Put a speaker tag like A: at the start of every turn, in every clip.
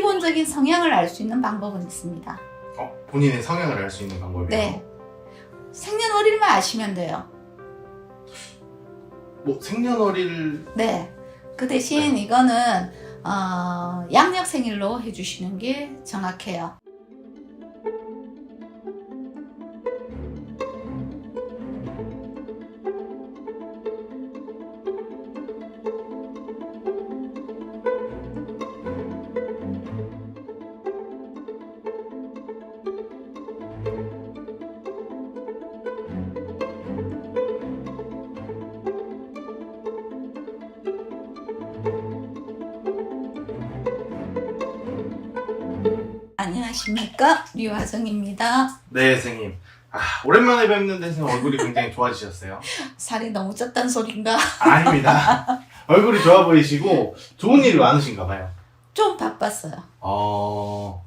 A: 기본적인 성향을 알 수 있는 방법은 있습니다.
B: 어, 본인의 성향을 알 수 있는 방법이요.
A: 네. 생년월일만 아시면 돼요.
B: 뭐 생년월일
A: 네. 그 대신 이거는 어, 양력 생일로 해주시는 게 정확해요. 안녕하십니까 류화정입니다.
B: 네, 선생님. 아, 오랜만에 뵙는데 선생님 얼굴이 굉장히 좋아지셨어요.
A: 살이 너무 쪘단 소린가?
B: 아닙니다. 얼굴이 좋아 보이시고 좋은 일이 많으신가 봐요.
A: 좀 바빴어요.
B: 어,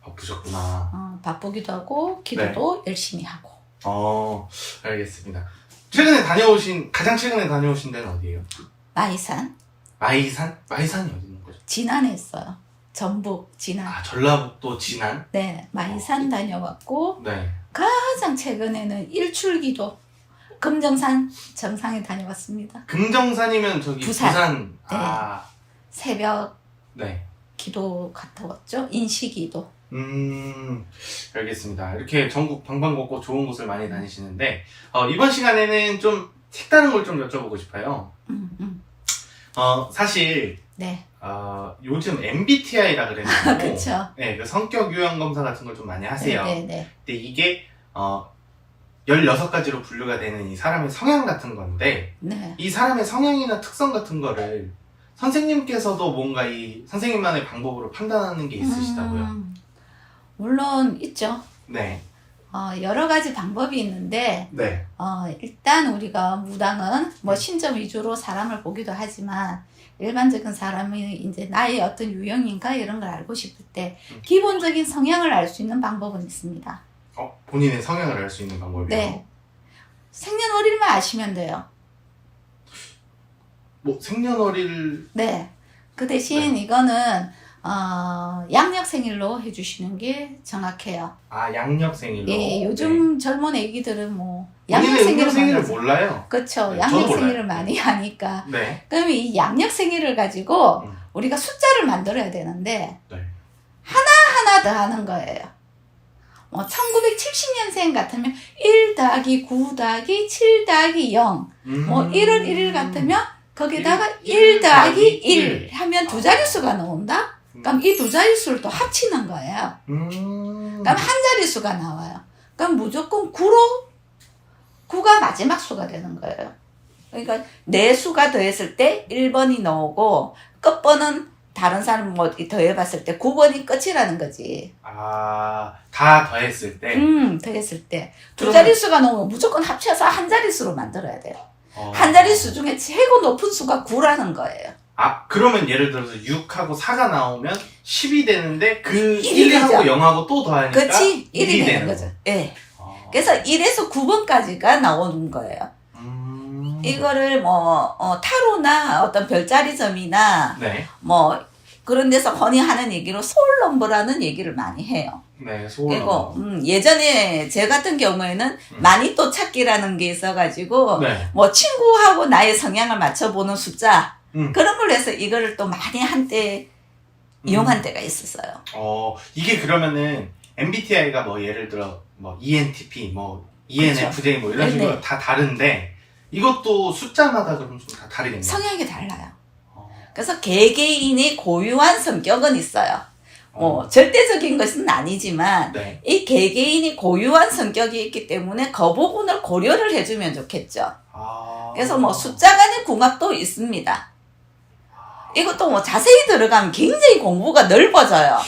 B: 바쁘셨구나.
A: 어, 바쁘기도 하고 기도도 열심히 하고.
B: 어, 알겠습니다. 최근에 다녀오신, 가장 최근에 다녀오신 데는 어디예요?
A: 마이산
B: 마이산? 마이산이 어디 있는 거죠?
A: 진안에 있어요. 전북 진안.
B: 아, 전라북도 진안?
A: 네, 마이산 다녀왔고
B: 네.
A: 가장 최근에는 일출기도 금정산 정상에 다녀왔습니다.
B: 금정산이면 저기
A: 부산.
B: 부산. 아,
A: 새벽
B: 네.
A: 기도 갔다 왔죠. 인시기도.
B: 음, 알겠습니다. 이렇게 전국 방방곡곡 좋은 곳을 많이 다니시는데, 어, 이번 시간에는 좀 색다른 걸 좀 여쭤보고 싶어요.
A: 음, 음.
B: 어, 사실,
A: 네,
B: 어, 요즘 MBTI라 그래가지고,
A: 그쵸.
B: 네, 그 성격 유형 검사 같은 걸 좀 많이 하세요.
A: 네, 네, 네.
B: 근데 이게, 어, 16가지로 분류가 되는 이 사람의 성향 같은 건데,
A: 네.
B: 이 사람의 성향이나 특성 같은 거를 선생님께서도 뭔가 이 선생님만의 방법으로 판단하는 게 있으시다고요?
A: 음, 물론 있죠.
B: 네.
A: 어, 여러 가지 방법이 있는데
B: 네.
A: 어, 일단 우리가 무당은 뭐 신점 위주로 사람을 보기도 하지만 일반적인 사람이 이제 나의 어떤 유형인가 이런 걸 알고 싶을 때
B: 음.
A: 기본적인 성향을 알 수 있는 방법은 있습니다.
B: 어, 본인의 성향을 알 수 있는 방법이요?
A: 네. 생년월일만 아시면 돼요.
B: 뭐 생년월일
A: 네. 그 대신 이거는 어, 양력 생일로 해주시는 게 정확해요.
B: 아 양력 생일로
A: 예, 요즘 젊은 애기들은 뭐
B: 네.
A: 양력
B: 본인의
A: 생일을
B: 몰라요.
A: 그렇죠.
B: 네,
A: 양력
B: 저도 몰라요.
A: 생일을 많이 하니까.
B: 네.
A: 그러면 이 양력 생일을 가지고
B: 음.
A: 우리가 숫자를 만들어야 되는데
B: 네.
A: 하나 더 하는 거예요. 뭐 1970년생 같으면 1 더하기 9 더하기 7 더하기 0.
B: 음.
A: 뭐 1월 1일 같으면 거기다가
B: 일, 1일
A: 더하기
B: 더하기
A: 1
B: 일.
A: 하면 두 자릿수가 나온다? 그럼 이 두 자릿수를 또 합치는 거예요.
B: 음.
A: 그럼 한 자릿수가 나와요. 그럼 무조건 9로 9가 마지막 수가 되는 거예요. 그러니까 네 수가 더했을 때 1번이 나오고 끝번은 다른 사람 뭐 더해봤을 때 9번이 끝이라는 거지.
B: 아, 다 더했을 때.
A: 음, 더했을 때. 두
B: 그러면-
A: 자릿수가 나오면 무조건 합쳐서 한 자릿수로 만들어야 돼요.
B: 어.
A: 한 자릿수 중에 최고 높은 수가 9라는 거예요.
B: 아, 그러면 예를 들어서 6하고 4가 나오면 10이 되는데 그
A: 일이
B: 1하고
A: 되죠.
B: 0하고 또 더하니까
A: 그치? 1이 되는
B: 되는
A: 거죠.
B: 거.
A: 예.
B: 어.
A: 그래서 1에서 9번까지가 나오는 거예요.
B: 음.
A: 이거를 뭐, 어, 타로나 어떤 별자리 점이나
B: 네.
A: 뭐, 그런 데서 흔히 하는 얘기로 소울 넘버라는 얘기를 많이 해요.
B: 네, 소울.
A: 그리고, 음, 예전에 제 같은 경우에는
B: 음.
A: 마니또 찾기라는 게 있어가지고,
B: 네.
A: 뭐, 친구하고 나의 성향을 맞춰보는 숫자,
B: 음.
A: 그런 걸로 해서 이거를 또 많이 한때
B: 음.
A: 이용한 때가 있었어요.
B: 어, 이게 그러면은 MBTI가 뭐 예를 들어 뭐 ENTP, 뭐 ENFJ 뭐 이런
A: 네네.
B: 식으로 다 다른데 이것도 숫자마다 그럼 좀 다 다르겠네요.
A: 성향이 달라요.
B: 어,
A: 그래서 개개인이 고유한 성격은 있어요. 뭐,
B: 어,
A: 절대적인 것은 아니지만,
B: 네.
A: 이 개개인이 고유한 성격이 있기 때문에 그 부분을 고려를 해주면 좋겠죠.
B: 아.
A: 그래서 뭐 숫자 간의 궁합도 있습니다. 이것도 뭐 자세히 들어가면 굉장히 공부가 넓어져요.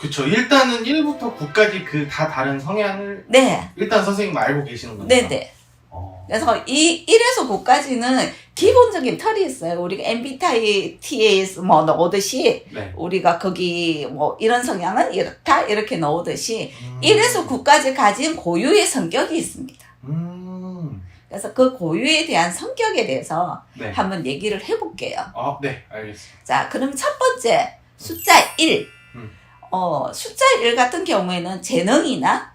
B: 그쵸. 일단은 1부터 9까지 그 다 다른 성향을
A: 네,
B: 일단 선생님 알고 계시는 거죠.
A: 네네.
B: 어.
A: 그래서 이 1에서 9까지는 기본적인 틀이 있어요. 우리가 MBTI, TA에서 뭐 넣듯이
B: 네.
A: 우리가 거기 뭐 이런 성향은 이렇다 이렇게 넣듯이
B: 음.
A: 1에서 9까지 가진 고유의 성격이 있습니다.
B: 음.
A: 그래서 그 고유에 대한 성격에 대해서
B: 네.
A: 한번 얘기를 해볼게요.
B: 아, 네, 알겠습니다.
A: 자, 그럼 첫 번째 숫자 1.
B: 음.
A: 어, 숫자 1 같은 경우에는 재능이나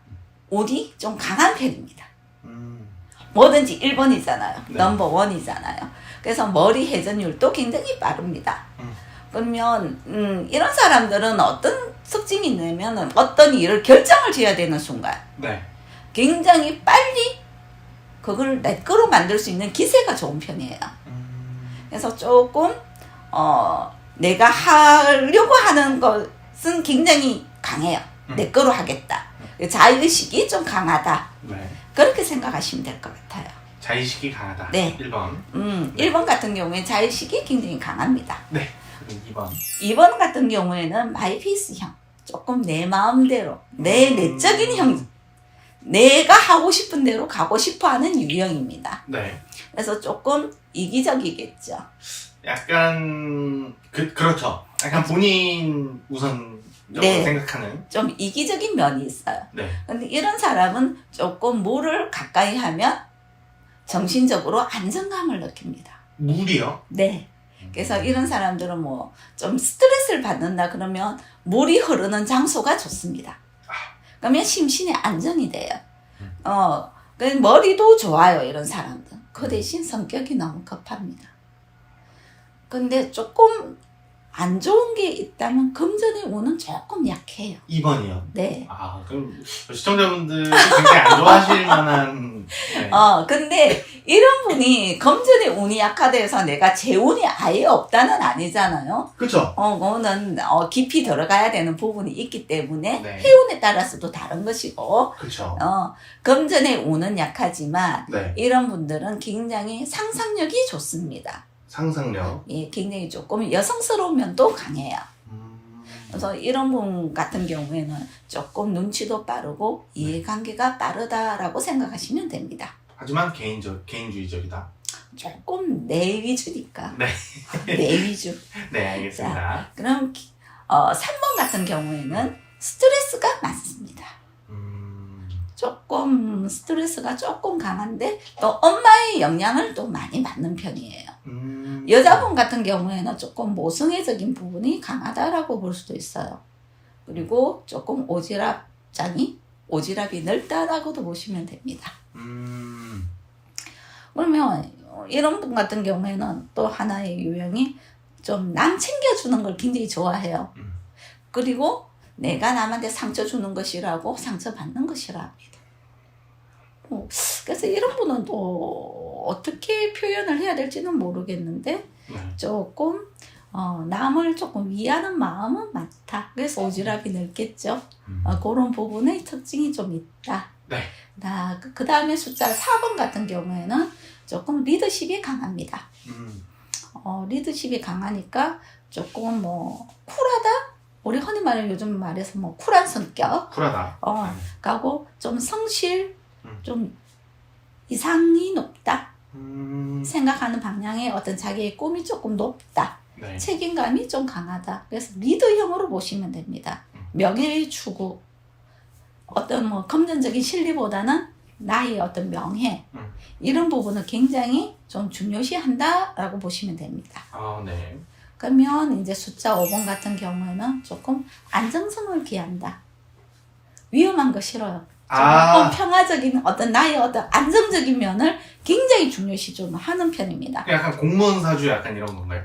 A: 운이 좀 강한 편입니다.
B: 음.
A: 뭐든지 1번이잖아요.
B: 네.
A: 넘버 원이잖아요. 그래서 머리 회전율도 굉장히 빠릅니다.
B: 음.
A: 그러면 음, 이런 사람들은 어떤 특징이 있냐면 어떤 일을 결정을 지어야 되는 순간
B: 네.
A: 굉장히 빨리 그걸 내 거로 만들 수 있는 기세가 좋은 편이에요.
B: 음.
A: 그래서 조금 어, 내가 하려고 하는 것 은 굉장히 강해요.
B: 음.
A: 내 거로 하겠다. 자의식이 좀 강하다.
B: 네.
A: 그렇게 생각하시면 될 것 같아요.
B: 자의식이 강하다.
A: 네.
B: 1번.
A: 음,
B: 네.
A: 1번 같은 경우에 자의식이 굉장히 강합니다.
B: 네. 그리고 2번.
A: 2번 같은 경우에는 마이피스형. 조금 내 마음대로, 내
B: 음.
A: 내적인 형, 내가 하고 싶은 대로 가고 싶어 하는 유형입니다.
B: 네.
A: 그래서 조금 이기적이겠죠.
B: 약간 그 그렇죠. 약간 본인 우선적으로
A: 네.
B: 생각하는.
A: 좀 이기적인 면이 있어요.
B: 네.
A: 근데 이런 사람은 조금 물을 가까이 하면 정신적으로 안정감을 느낍니다.
B: 물이요.
A: 네. 그래서 이런 사람들은 뭐 좀 스트레스를 받는다 그러면 물이 흐르는 장소가 좋습니다. 그러면 심신의 안정이 돼요.
B: 음.
A: 어, 그 머리도 좋아요 이런 사람들. 그 대신 성격이 너무 급합니다. 근데 조금 안 좋은 게 있다면 금전의 운은 조금 약해요.
B: 2번이요.
A: 네.
B: 아, 그럼 시청자분들이 굉장히 안 좋아하실 만한. 네.
A: 어, 근데 이런 분이 금전의 운이 약하대서 내가 재운이 아예 없다는 아니잖아요.
B: 그렇죠.
A: 어, 그거는 어, 깊이 들어가야 되는 부분이 있기 때문에
B: 네.
A: 해운에 따라서도 다른 것이고,
B: 그렇죠.
A: 어, 금전의 운은 약하지만
B: 네.
A: 이런 분들은 굉장히 상상력이 좋습니다.
B: 상상력.
A: 예, 굉장히 조금 여성스러운 면도 강해요.
B: 음.
A: 그래서 이런 분 같은 경우에는 조금 눈치도 빠르고 이해관계가 빠르다라고 생각하시면 됩니다.
B: 하지만 개인적 개인주의적이다.
A: 조금 내 위주니까.
B: 네.
A: 내 위주.
B: 네, 알겠습니다.
A: 그럼 기- 어, 3번 같은 경우에는 스트레스가 많습니다.
B: 음.
A: 조금 스트레스가 조금 강한데 또 엄마의 영향을 또 많이 받는 편이에요.
B: 음.
A: 여자분 같은 경우에는 조금 모성애적인 부분이 강하다라고 볼 수도 있어요. 그리고 조금 오지랖장이 오지랖이 넓다라고도 보시면 됩니다.
B: 음.
A: 그러면 어, 이런 분 같은 경우에는 또 하나의 유형이 좀 남 챙겨주는 걸 굉장히 좋아해요.
B: 음.
A: 그리고 내가 남한테 상처 주는 것이라고 상처 받는 것이라 합니다. 어, 그래서 이런 분은 또 어떻게 표현을 해야 될지는 모르겠는데
B: 네.
A: 조금 어, 남을 조금 위하는 마음은 많다. 그래서 오지랖이 넓겠죠.
B: 음.
A: 어, 그런 부분의 특징이 좀 있다.
B: 네.
A: 나, 그, 그 다음에 숫자 4번 같은 경우에는 조금 리더십이 강합니다.
B: 음.
A: 어, 리더십이 강하니까 조금 뭐, 쿨하다? 우리 흔히 말해 요즘 말해서 뭐, 쿨한 성격?
B: 쿨하다.
A: 어,
B: 네.
A: 가고 좀 성실,
B: 음.
A: 좀 이상이 높다.
B: 음.
A: 생각하는 방향에 어떤 자기의 꿈이 조금 높다.
B: 네.
A: 책임감이 좀 강하다. 그래서 리더형으로 보시면 됩니다.
B: 음.
A: 명예의 추구. 어떤 뭐 금전적인 실리보다는 나의 어떤 명예.
B: 음.
A: 이런 부분을 굉장히 좀 중요시한다라고 보시면 됩니다.
B: 아, 네.
A: 그러면 이제 숫자 5번 같은 경우에는 조금 안정성을 기한다. 위험한 거 싫어요.
B: 아.
A: 평화적인 어떤 나의 어떤 안정적인 면을 굉장히 중요시 좀 하는 편입니다.
B: 약간 공무원 사주 약간 이런 건가요?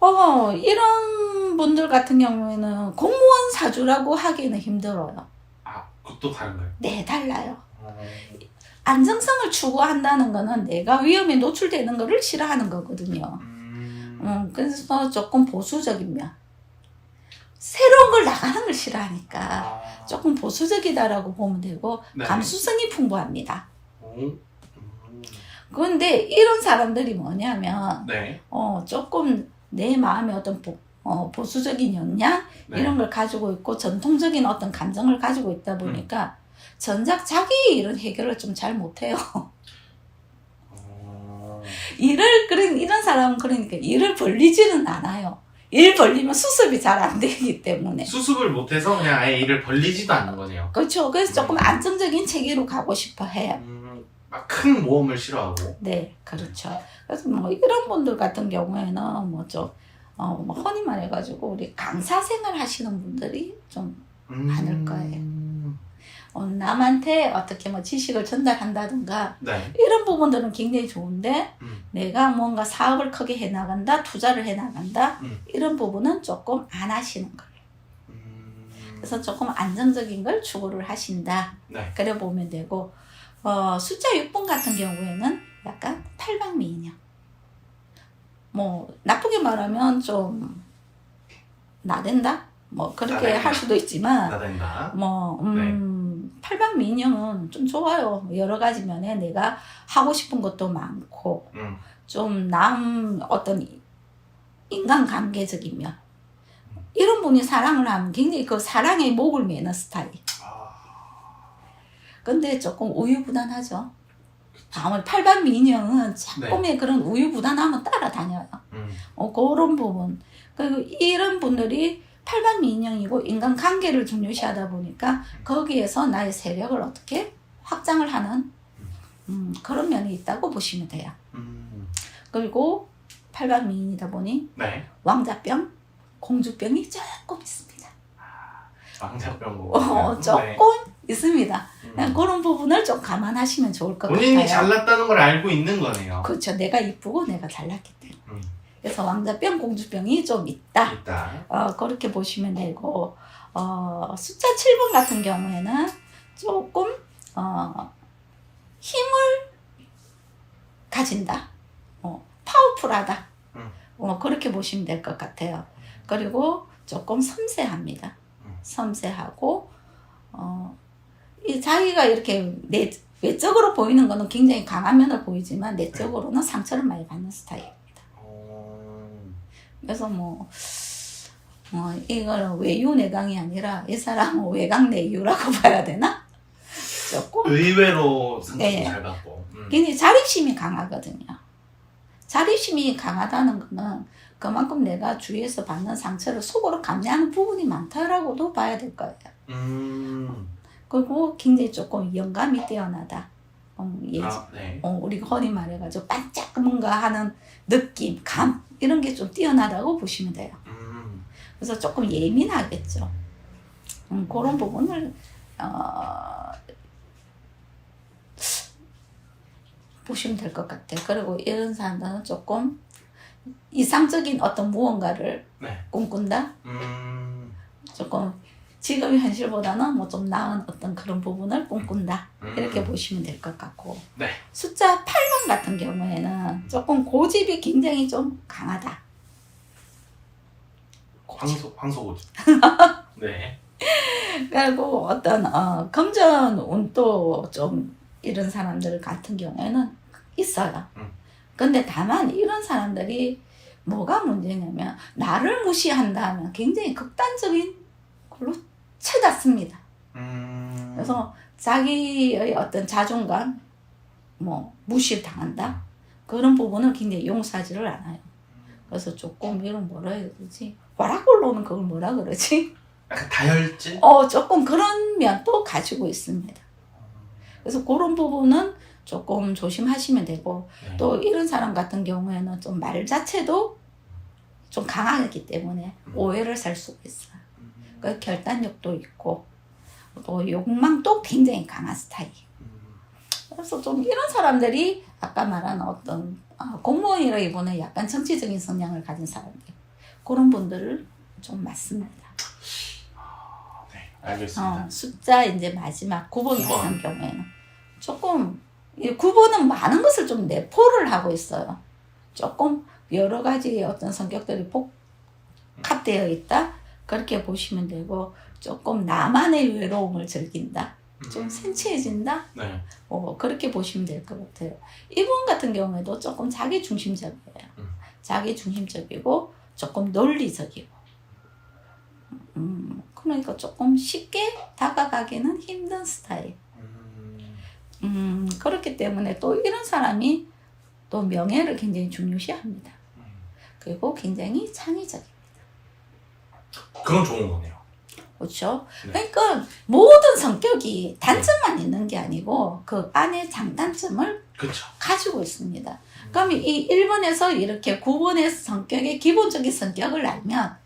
A: 어, 이런 분들 같은 경우에는 공무원 사주라고 하기는 힘들어요.
B: 아, 그것도 다른가요?
A: 네, 달라요.
B: 어.
A: 안정성을 추구한다는 거는 내가 위험에 노출되는 거를 싫어하는 거거든요.
B: 음.
A: 음, 그래서 조금 보수적인 면. 새로운 걸 나가는 걸 싫어하니까
B: 아.
A: 조금 보수적이다라고 보면 되고
B: 네.
A: 감수성이 풍부합니다.
B: 오. 음.
A: 그런데 이런 사람들이 뭐냐면
B: 네.
A: 어, 조금 내 마음의 어떤 보, 어, 보수적인 역량
B: 네.
A: 이런 걸 가지고 있고 전통적인 어떤 감정을 가지고 있다 보니까 전작 자기 이런 해결을 좀 잘 못해요.
B: 어.
A: 일을 그런 이런 사람은 그러니까 일을 벌리지는 않아요. 일 벌리면 수습이 잘 안 되기 때문에
B: 수습을 못해서 그냥 아예 일을 벌리지도 않는 거네요.
A: 그렇죠. 그래서 조금 안정적인 체계로 가고 싶어 해요.
B: 음, 막 큰 모험을 싫어하고.
A: 네, 그렇죠. 그래서 뭐 이런 분들 같은 경우에는 뭐좀 어, 뭐 흔히 말해가지고 우리 강사 생활 하시는 분들이 좀
B: 음.
A: 많을 거예요. 어, 남한테 어떻게 뭐 지식을 전달한다든가
B: 네.
A: 이런 부분들은 굉장히 좋은데
B: 음.
A: 내가 뭔가 사업을 크게 해 나간다, 투자를 해 나간다
B: 음.
A: 이런 부분은 조금 안 하시는 거예요.
B: 음.
A: 그래서 조금 안정적인 걸 추구를 하신다.
B: 네.
A: 그래 보면 되고 어, 숫자 6번 같은 경우에는 약간 팔방미인형. 뭐 나쁘게 말하면 좀 나댄다. 뭐 그렇게
B: 나댄다.
A: 할 수도 있지만
B: 나된다.
A: 뭐 음, 팔방미인형은 좀 좋아요. 여러 가지 면에 내가 하고 싶은 것도 많고
B: 음.
A: 좀 남 어떤 인간관계적인 면 이런 분이 사랑을 하면 굉장히 그 사랑의 목을 매는 스타일.
B: 아.
A: 근데 조금 우유부단하죠. 아무리 팔반 미인형은 조금의 그런 우유부단함은 따라다녀요.
B: 음.
A: 어, 그런 부분. 그리고 이런 분들이 팔반 미인형이고 인간관계를 중요시하다 보니까 거기에서 나의 세력을 어떻게 확장을 하는 음, 그런 면이 있다고 보시면 돼요.
B: 음.
A: 그리고 팔반 미인이다 보니
B: 네.
A: 왕자병, 공주병이 조금 있습니다.
B: 왕자병
A: 어, 조금 있습니다.
B: 음.
A: 그런 부분을 좀 감안하시면 좋을 것
B: 본인이
A: 같아요.
B: 잘났다는 걸 알고 있는 거네요.
A: 그렇죠. 내가 이쁘고 내가 잘났기 때문에.
B: 음.
A: 그래서 왕자병, 공주병이 좀 있다.
B: 있다.
A: 어, 그렇게 보시면 되고, 어, 숫자 7번 같은 경우에는 조금, 어, 힘을 가진다. 어, 파워풀하다.
B: 음.
A: 어, 그렇게 보시면 될 것 같아요. 그리고 조금 섬세합니다.
B: 음.
A: 섬세하고, 어, 이 자기가 이렇게 내, 외적으로 보이는 거는 굉장히 강한 면을 보이지만 내적으로는 상처를 많이 받는.
B: 어.
A: 그래서 뭐, 어, 이걸 외유 내강이 아니라 이 사람은 외강 내유라고 봐야 되나? 조금
B: 의외로 상처도
A: 네.
B: 잘 받고. 음.
A: 굉장히 자립심이 강하거든요. 자립심이 강하다는 거는 그만큼 내가 주위에서 받는 상처를 속으로 감내하는 부분이 많다라고도 봐야 될 거예요.
B: 음.
A: 그리고 굉장히 조금 영감이 뛰어나다. 음, 예,
B: 아, 네.
A: 어, 우리가 흔히 말해가지고 반짝 뭔가 하는 느낌, 감 이런 게 좀 뛰어나다고 보시면 돼요.
B: 음.
A: 그래서 조금 예민하겠죠. 음, 그런 부분을 어, 보시면 될 것 같아요. 그리고 이런 사람들은 조금 이상적인 어떤 무언가를
B: 네.
A: 꿈꾼다.
B: 음.
A: 조금 지금 현실보다는 뭐 좀 나은 어떤 그런 부분을 꿈꾼다.
B: 음.
A: 이렇게 보시면 될 것 같고.
B: 네.
A: 숫자 8번 같은 경우에는 조금 고집이 굉장히 좀 강하다.
B: 황소 황소고지. 네.
A: 그리고 어떤 어, 금전 운도 좀 이런 사람들 같은 경우에는 있어요.
B: 음.
A: 근데 다만 이런 사람들이 뭐가 문제냐면 나를 무시한다 하면 굉장히 극단적인 걸로 쳐닫습니다.
B: 음.
A: 그래서 자기의 어떤 자존감 뭐 무시 당한다 그런 부분을 굉장히 용서하지를 않아요. 그래서 조금 이런 뭐라 해야 되지? 와락올로는 그걸 뭐라 그러지?
B: 약간 다혈질.
A: 어, 조금 그런 면도 가지고 있습니다. 그래서 그런 부분은 조금 조심하시면 되고,
B: 네.
A: 또 이런 사람 같은 경우에는 좀 말 자체도 좀 강하기 때문에
B: 음.
A: 오해를 살 수가 있어요.
B: 음.
A: 그 결단력도 있고, 또 욕망도 굉장히 강한 스타일.
B: 음.
A: 그래서 좀 이런 사람들이 아까 말한 어떤 아, 공무원이라기보다는 약간 정치적인 성향을 가진 사람들. 그런 분들을 좀 맞습니다.
B: 네. 알겠습니다.
A: 어, 숫자 이제 마지막 9번
B: 구 번.
A: 같은 경우에는 조금 이 9번은 많은 것을 좀 내포를 하고 있어요. 조금 여러 가지 어떤 성격들이 복합되어 있다. 그렇게 보시면 되고 조금 나만의 외로움을 즐긴다. 좀
B: 음.
A: 센치해진다.
B: 네.
A: 어, 그렇게 보시면 될 것 같아요. 이분 같은 경우에도 조금 자기 중심적이에요.
B: 음.
A: 자기 중심적이고 조금 논리적이고. 음, 그러니까 조금 쉽게 다가가기는 힘든 스타일.
B: 음.
A: 음, 그렇기 때문에 또 이런 사람이 또 명예를 굉장히 중요시 합니다.
B: 음.
A: 그리고 굉장히 창의적입니다.
B: 그건 좋은 거네요.
A: 그렇죠?
B: 네.
A: 그러니까 모든 성격이 단점만 있는 게 아니고 그 안에 장단점을
B: 그쵸.
A: 가지고 있습니다. 그럼 이 1번에서 이렇게 9번의 성격의 기본적인 성격을 알면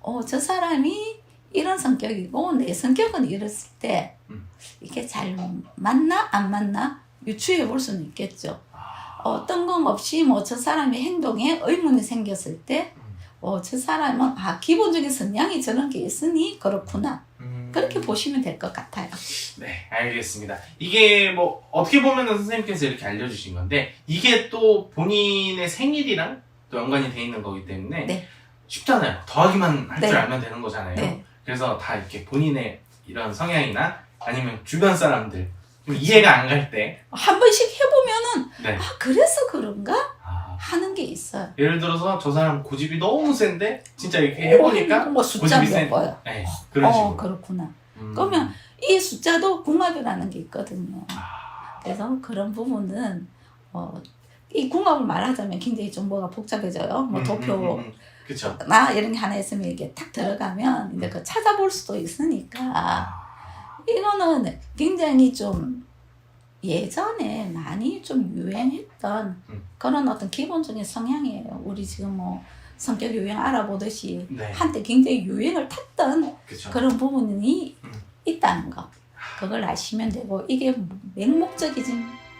A: 어, 저 사람이 이런 성격이고 내 성격은 이랬을 때
B: 음.
A: 이게 잘 맞나 안 맞나 유추해 볼 수는 있겠죠.
B: 아,
A: 어, 뜬금없이 뭐 저 사람의 행동에 의문이 생겼을 때
B: 음.
A: 어, 저 사람은 아 기본적인 성향이 저런 게 있으니 그렇구나
B: 음.
A: 그렇게 보시면 될 것 같아요.
B: 네, 알겠습니다. 이게 뭐 어떻게 보면은 선생님께서 이렇게 알려주신 건데 이게 또 본인의 생일이랑 또 연관이 돼 있는 거기 때문에
A: 네.
B: 쉽잖아요. 더하기만 할줄
A: 네.
B: 알면 되는 거잖아요.
A: 네.
B: 그래서 다 이렇게 본인의 이런 성향이나 아니면 주변 사람들 좀 이해가 안 갈 때,
A: 한 번씩 해보면은
B: 네.
A: 아 그래서 그런가
B: 아,
A: 하는 게 있어요.
B: 예를 들어서 저 사람 고집이 너무 센데 진짜 이렇게 해보니까
A: 뭐 숫자
B: 고집이 센-
A: 몇 거요.
B: 네, 그런
A: 어
B: 식으로.
A: 그렇구나.
B: 음.
A: 그러면 이 숫자도 궁합이라는 게 있거든요.
B: 아,
A: 그래서 그런 부분은 어, 이 궁합을 말하자면 굉장히 좀 뭐가 복잡해져요. 뭐
B: 음,
A: 도표
B: 음, 음, 음. 그쵸.
A: 나 이런 게 하나 있으면 이게 탁 들어가면 이제 그 찾아볼 수도 있으니까
B: 아,
A: 이거는 굉장히 좀 예전에 많이 좀 유행했던
B: 음.
A: 그런 어떤 기본적인 성향이에요. 우리 지금 뭐 성격 유형 알아보듯이
B: 네,
A: 한때 굉장히 유행을 탔던
B: 그쵸.
A: 그런 부분이
B: 음.
A: 있다는 거. 그걸 아시면 되고 이게 맹목적이지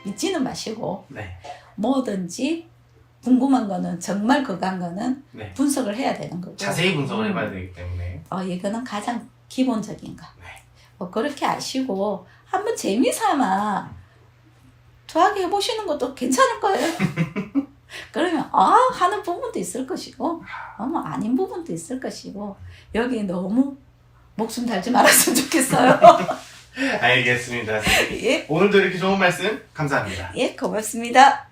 A: 믿지는 마시고
B: 네,
A: 뭐든지 궁금한 거는 정말 그거한 거는
B: 네.
A: 분석을 해야 되는 거고
B: 자세히 분석을
A: 음.
B: 해봐야 되기 때문에.
A: 어, 이거는 가장 기본적인 거.
B: 네.
A: 어, 그렇게 아시고 한번 재미삼아 더하게 해보시는 것도 괜찮을 거예요. 그러면 아 하는 부분도 있을 것이고 어, 뭐 아닌 부분도 있을 것이고 여기 너무 목숨 달지 말았으면 좋겠어요.
B: 알겠습니다.
A: 예,
B: 오늘도 이렇게 좋은 말씀 감사합니다.
A: 예, 고맙습니다.